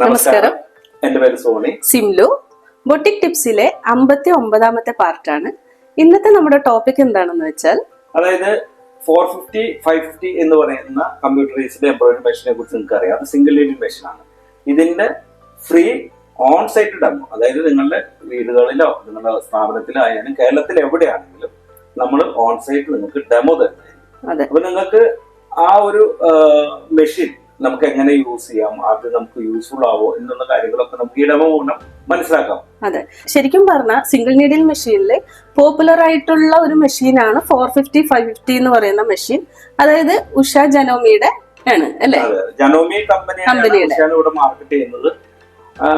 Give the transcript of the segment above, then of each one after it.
നമസ്കാരം. എന്റെ പേര് സോണി. സിംലു. ബൊട്ടിക് ടിപ്സിലെ അമ്പത്തി ഒമ്പതാമത്തെ പാർട്ടാണ്. ഇന്നത്തെ നമ്മുടെ ടോപ്പിക് എന്താണെന്ന് വെച്ചാൽ അതായത് ഫോർ ഫിഫ്റ്റി ഫൈവ് ഫിഫ്റ്റി എന്ന് പറയുന്ന കമ്പ്യൂട്ടറൈസ്ഡ് എംബ്രോയിഡറി മെഷീനെ കുറിച്ച് നിങ്ങൾക്ക് അറിയാം അത് സിംഗിൾ ലീഡിംഗ് മെഷീൻ ആണ്. ഇതിന്റെ ഫ്രീ ഓൺ സൈറ്റ് ഡെമോ അതായത് നിങ്ങളുടെ വീടുകളിലോ നിങ്ങളുടെ സ്ഥാപനത്തിലോ ആയാലും കേരളത്തിൽ എവിടെയാണെങ്കിലും നമ്മൾ ഓൺ സൈറ്റ് നിങ്ങൾക്ക് ഡെമോ തരുന്നതായിരിക്കും. അതെ. അപ്പൊ നിങ്ങൾക്ക് ആ ഒരു മെഷീൻ നമുക്ക് എങ്ങനെ യൂസ് ചെയ്യാം? അത് നമുക്ക് യൂസ്ഫുൾ ആവോ? എന്നുള്ള കാര്യങ്ങളൊക്കെ നമുക്ക് മൂലം മനസ്സിലാക്കാം. അതെ. ശരിക്കും പറഞ്ഞാൽ സിംഗിൾ നീഡിൽ മെഷീനിൽ പോപ്പുലർ ആയിട്ടുള്ള ഒരു മെഷീനാണ് ഫോർ ഫിഫ്റ്റി ഫൈവ് ഫിഫ്റ്റി എന്ന് പറയുന്ന മെഷീൻ അതായത് ഉഷ ജനോമിയുടെ ആണ് അല്ലേ? ജനോമി കമ്പനിയാണ്. ഇവിടെ മാർക്കറ്റ് ചെയ്യുന്നത്.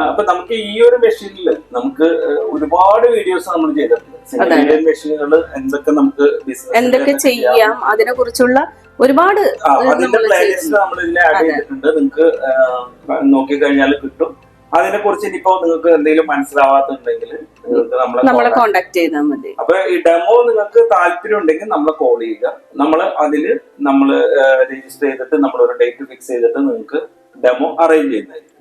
അപ്പൊ നമുക്ക് ഈ ഒരു മെഷീനിൽ നമുക്ക് ഒരുപാട് വീഡിയോസ് നമ്മൾ ചെയ്തിട്ടുണ്ട്. മെഷീനുകൾ എന്തൊക്കെ നമുക്ക് എന്തൊക്കെ ചെയ്യാം. അതിനെ കുറിച്ചുള്ള ഒരുപാട് അതിന്റെ പ്ലേലിസ്റ്റ് നമ്മൾ ഇതിൽ ആഡ് ചെയ്തിട്ടുണ്ട്. നിങ്ങൾക്ക് നോക്കിക്കഴിഞ്ഞാൽ കിട്ടും. അതിനെ കുറിച്ച് ഇനിയിപ്പോ നിങ്ങൾക്ക് എന്തെങ്കിലും മനസ്സിലാവാത്തുണ്ടെങ്കിൽ നിങ്ങൾക്ക് നമ്മളെ കോണ്ടാക്ട് ചെയ്താൽ മതി. അപ്പൊ ഈ ഡെമോ നിങ്ങൾക്ക് താല്പര്യം ഉണ്ടെങ്കിൽ നമ്മളെ കോൾ ചെയ്യുക. നമ്മൾ അതിൽ നമ്മൾ രജിസ്റ്റർ ചെയ്തിട്ട് നമ്മൾ ഒരു ഡേറ്റ് ഫിക്സ് ചെയ്തിട്ട് നിങ്ങൾക്ക് ഡെമോ അറേഞ്ച് ചെയ്യുന്നതായിരിക്കും.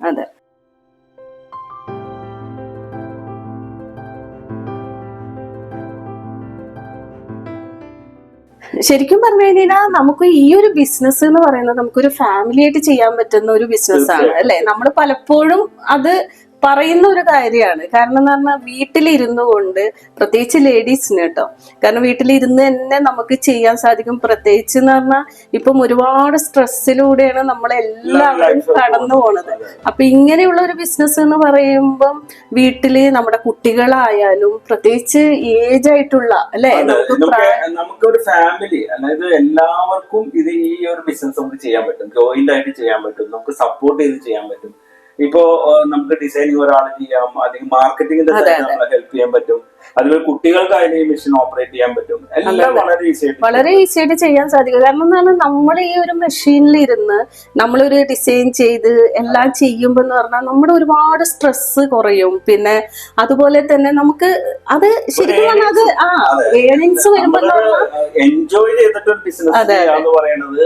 ശരിക്കും പറഞ്ഞു കഴിഞ്ഞാൽ നമുക്ക് ഈ ഒരു ബിസിനസ് എന്ന് പറയുന്നത് നമുക്കൊരു ഫാമിലി ആയിട്ട് ചെയ്യാൻ പറ്റുന്ന ഒരു ബിസിനസ് ആണ്. അല്ലെ? നമ്മൾ പലപ്പോഴും അത് പറയുന്ന ഒരു കാര്യമാണ്. കാരണം എന്ന് പറഞ്ഞാൽ വീട്ടിലിരുന്നു കൊണ്ട് പ്രത്യേകിച്ച് ലേഡീസിന് കേട്ടോ. കാരണം വീട്ടിലിരുന്ന് തന്നെ നമുക്ക് ചെയ്യാൻ സാധിക്കും. പ്രത്യേകിച്ച് എന്ന് പറഞ്ഞാൽ ഇപ്പം ഒരുപാട് സ്ട്രെസ്സിലൂടെയാണ് നമ്മളെല്ലാവരും എല്ലാവരും കടന്നു പോണത്. അപ്പൊ ഇങ്ങനെയുള്ള ഒരു ബിസിനസ് എന്ന് പറയുമ്പം വീട്ടിൽ നമ്മുടെ കുട്ടികളായാലും പ്രത്യേകിച്ച് ഏജ് ആയിട്ടുള്ള അല്ലെ? നമുക്ക് നമുക്കൊരു ഫാമിലി അതായത് എല്ലാവർക്കും ഇത് ഈ ഒരു ബിസിനസ് നമുക്ക് ചെയ്യാൻ പറ്റും. ജോയിന്റ് ആയിട്ട് ചെയ്യാൻ പറ്റും. നമുക്ക് സപ്പോർട്ട് ചെയ്ത് ചെയ്യാൻ പറ്റും. ഇപ്പോ നമുക്ക് ഡിസൈനിങ് ഒരാൾ ചെയ്യാം? അല്ലെങ്കിൽ മാർക്കറ്റിംഗിന്റെ നമ്മളെ ഹെൽപ്പ് ചെയ്യാൻ പറ്റും. അതുപോലെ കുട്ടികൾക്കായാലും ഈ മെഷീൻ ഓപ്പറേറ്റ് ചെയ്യാൻ പറ്റും. എല്ലാം വളരെ ഈസി ആയിട്ട് വളരെ ഈസി ആയിട്ട് ചെയ്യാൻ സാധിക്കും. കാരണം എന്താണ് നമ്മൾ ഈ ഒരു മെഷീനിൽ ഇരുന്ന് നമ്മളൊരു ഡിസൈൻ ചെയ്ത് എല്ലാം ചെയ്യുമ്പോൾ എന്ന് പറഞ്ഞാൽ നമ്മുടെ ഒരുപാട് സ്ട്രെസ് കുറയും. പിന്നെ അതുപോലെ തന്നെ നമുക്ക് അത് ശരിക്കും പറഞ്ഞാൽ അത് ആ ഏണിങ്സ് വരുമ്പോൾ എൻജോയ് ചെയ്തിട്ട് ബിസിനസ് പറയുന്നത്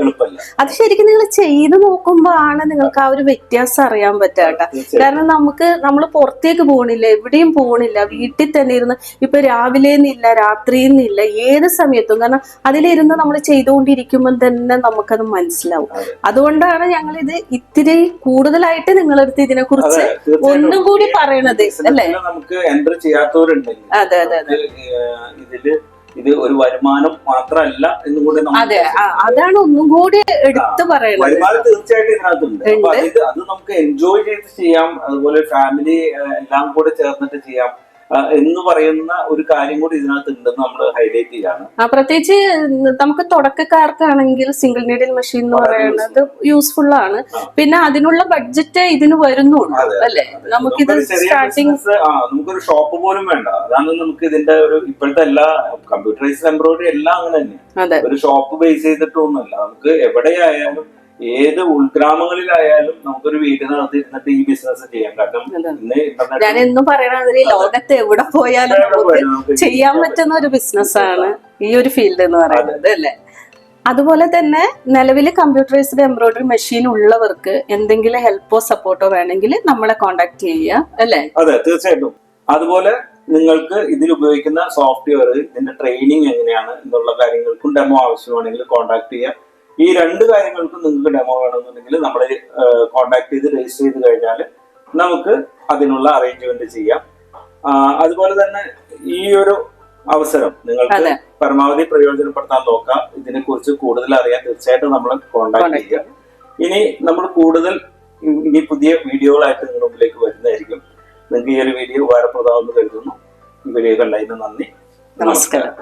എളുപ്പമല്ല. അത് ശരിക്കും നിങ്ങൾ ചെയ്ത് നോക്കുമ്പോ ആണ് നിങ്ങൾക്ക് ആ ഒരു വ്യത്യാസം അറിയാൻ പറ്റുക കേട്ടോ കാരണം നമുക്ക് നമ്മൾ പുറത്തേക്ക് പോകണില്ല എവിടെയും പോകണില്ല വീട്ടിൽ തന്നെ ഇരുന്ന് ഇപ്പൊ രാവിലെ എന്നില്ല രാത്രിന്നില്ല ഏത് സമയത്തും. കാരണം അതിലിരുന്ന് നമ്മൾ ചെയ്തുകൊണ്ടിരിക്കുമ്പോൾ തന്നെ നമുക്കത് മനസ്സിലാവും. അതുകൊണ്ടാണ് ഞങ്ങൾ ഇത് ഇത്തിരി കൂടുതലായിട്ട് നിങ്ങളടുത്ത് ഇതിനെ കുറിച്ച് ഒന്നും കൂടി പറയണത് അല്ലേ? നമുക്ക് എന്റർ ചെയ്യാത്തവരുണ്ടെങ്കിൽ അതെ അതെ അതെ. ഇതിൽ ഇത് ഒരു വരുമാനം മാത്രമല്ല എന്നും കൂടി അതെ അതാണ് ഒന്നും കൂടി എടുത്തു പറയുന്നത് വരുമാനം തീർച്ചയായിട്ടും ഇതിനകത്തുണ്ട്. അപ്പൊ അത് അത് നമുക്ക് എൻജോയ് ചെയ്ത് ചെയ്യാം. അതുപോലെ ഫാമിലി എല്ലാം കൂടെ ചേർന്നിട്ട് ചെയ്യാം. എന്ന് പറയുന്ന ഒരു കാര്യം കൂടി ഇതിനകത്ത് ഉണ്ടെന്ന് നമ്മൾ ഹൈലൈറ്റ് ചെയ്യാണ്. പ്രത്യേകിച്ച് നമുക്ക് തുടക്കക്കാർക്കാണെങ്കിൽ സിംഗിൾ നീഡിൽ മെഷീൻ എന്ന് പറയുന്നത് യൂസ്ഫുൾ ആണ്. പിന്നെ അതിനുള്ള ബഡ്ജറ്റ് ഇതിന് വരുന്നു അല്ലെ. നമുക്കിത് സ്റ്റാർട്ടിങ് നമുക്കൊരു ഷോപ്പ് പോലും വേണ്ട. അതാണ് നമുക്ക് ഇതിന്റെ ഒരു ഇപ്പോഴത്തെ എല്ലാ കമ്പ്യൂട്ടറൈസ്ഡ് എംബ്രോയിഡറി എല്ലാം അങ്ങനെ തന്നെ. ഒരു ഷോപ്പ് ബേസ് ചെയ്തിട്ടൊന്നുമല്ല. നമുക്ക് എവിടെയായാലും ഏത് ഉൾഗ്രാമങ്ങളിലായാലും നമുക്കൊരു വീടിനകത്ത് ഇരുന്നിട്ട് ഈ ബിസിനസ് ചെയ്യാം. കാരണം ഇന്ന് ഇന്റർനെറ്റ് ഞാൻ എന്നും പറയണത് ലോകത്ത് എവിടെ പോയാലും നമുക്ക് ചെയ്യാൻ പറ്റുന്ന ഒരു ബിസിനസ് ആണ് ഈ ഒരു ഫീൽഡ് എന്ന് പറയുന്നത് അല്ലെ? അതുപോലെ തന്നെ നിലവിൽ കമ്പ്യൂട്ടറൈസ്ഡ് എംബ്രോയിഡറി മെഷീൻ ഉള്ളവർക്ക് എന്തെങ്കിലും ഹെൽപ്പോ സപ്പോർട്ടോ വേണമെങ്കിൽ നമ്മളെ കോണ്ടാക്ട് ചെയ്യുക അല്ലേ? അതെ തീർച്ചയായിട്ടും. അതുപോലെ നിങ്ങൾക്ക് ഇതിൽ ഉപയോഗിക്കുന്ന സോഫ്റ്റ്വെയർ ഇതിന്റെ ട്രെയിനിങ് എങ്ങനെയാണ് എന്നുള്ള കാര്യങ്ങൾക്കും ഡെമോ ആവശ്യമാണെങ്കിൽ കോണ്ടാക്ട് ചെയ്യാം. ഈ രണ്ട് കാര്യങ്ങൾക്കും നിങ്ങൾക്ക് ഡെമോ വേണമെന്നുണ്ടെങ്കിൽ നമ്മൾ കോൺടാക്ട് ചെയ്ത് രജിസ്റ്റർ ചെയ്ത് കഴിഞ്ഞാൽ നമുക്ക് അതിനുള്ള അറേഞ്ച്മെന്റ് ചെയ്യാം. അതുപോലെ തന്നെ ഈ ഒരു അവസരം നിങ്ങൾക്ക് പരമാവധി പ്രയോജനപ്പെടുത്താൻ നോക്കാം. ഇതിനെ കുറിച്ച് കൂടുതൽ അറിയാൻ തീർച്ചയായിട്ടും നമ്മൾ കോൺടാക്ട് ചെയ്യാം ചെയ്യുക. ഇനി നമ്മൾ കൂടുതൽ ഇനി പുതിയ വീഡിയോകളായിട്ട് നിങ്ങളുടെ മുമ്പിലേക്ക് വരുന്നതായിരിക്കും. നിങ്ങൾക്ക് ഈ ഒരു വീഡിയോ ഉപകാരപ്രദമാണെന്ന് കരുതുന്നു. ഈ വീഡിയോ കണ്ടതിന് നന്ദി. നമസ്കാരം.